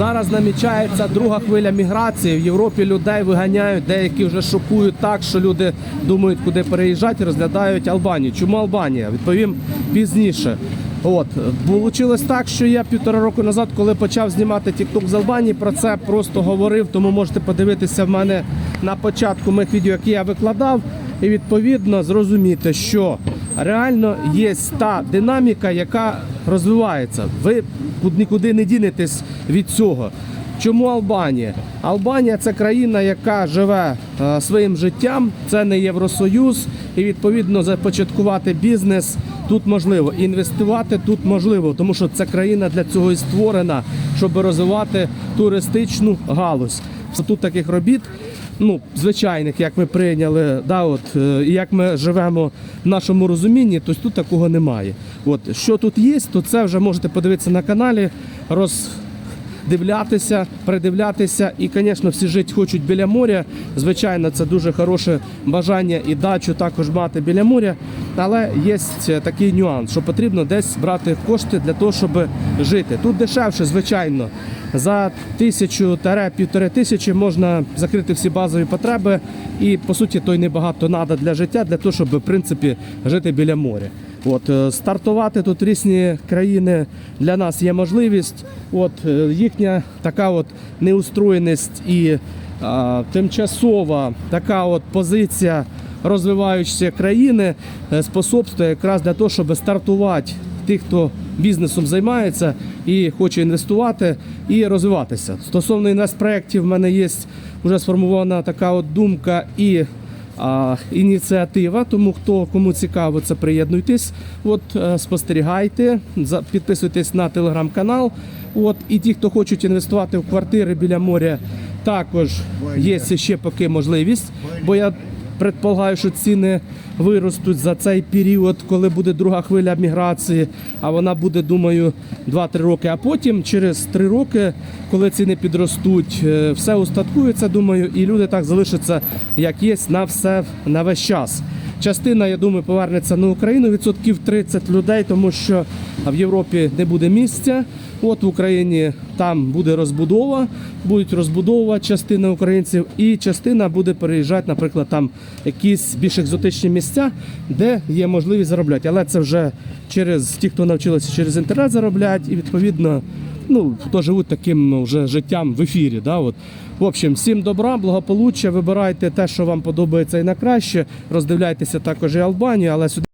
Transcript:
Зараз намічається друга хвиля міграції. В Європі людей виганяють, деякі вже шокують так, що люди думають, куди переїжджати, розглядають Албанію. Чому Албанія? Відповім пізніше. От Получилось так, що я півтора року назад, коли почав знімати TikTok з Албанії, про це просто говорив. Тому можете подивитися в мене на початку моїх відео, які я викладав, і відповідно зрозуміти, що реально є та динаміка, яка розвивається. Ви нікуди не дінетесь від цього. Чому Албанія? Албанія це країна, яка живе е, своїм життям, це не Євросоюз, і відповідно започаткувати бізнес тут можливо. Інвестувати тут можливо, тому що ця країна для цього і створена, щоб розвивати туристичну галузь. Тут таких робіт. Ну, звичайних, як ми прийняли, да, от, е, як ми живемо в нашому розумінні, то тут такого немає. От, що тут є, то це вже можете подивитися на каналі, роздивлятися, придивлятися. І, звісно, всі жити хочуть біля моря. Звичайно, це дуже хороше бажання і дачу також мати біля моря. Але є такий нюанс, що потрібно десь брати кошти для того, щоб жити. Тут дешевше, звичайно. За тисячу-півтори тисячі можна закрити всі базові потреби, і по суті то й небагато треба для життя, для того, щоб в принципі жити біля моря. От е, стартувати тут різні країни для нас є можливість. От е, їхня така от неустроєність і а, тимчасова така от позиція розвиваючої країни е, способствує якраз для того, щоб стартувати тих, хто бізнесом займається і хоче інвестувати і розвиватися. Стосовно інвестпроєктів, в мене є вже сформована така от думка і а, ініціатива. Тому хто кому цікаво, це приєднуйтесь. От е, спостерігайте, підписуйтесь на телеграм-канал. От і ті, хто хочуть інвестувати в квартири біля моря, також є ще поки можливість. Бо я предполагаю, що ціни виростуть за цей період, коли буде друга хвиля міграції, а вона буде, думаю, 2-3 роки. А потім, через 3 роки, коли ціни підростуть, е, все устаткується, думаю, і люди так залишаться, як є, на все на весь час. Частина, я думаю, повернеться на Україну відсотків 30 людей, тому що в Європі не буде місця. От в Україні там буде розбудова, будуть розбудовувати частина українців, і частина буде переїжджати, наприклад, там якісь більш екзотичні місця, де є можливість заробляти. Але це вже через ті, хто навчилися через інтернет заробляти, і відповідно ну, хто живуть таким ну, вже життям в ефірі. Да, от. В общем, всім добра, благополуччя, вибирайте те, що вам подобається і на краще. Роздивляйтеся також і Албанію, але сюди.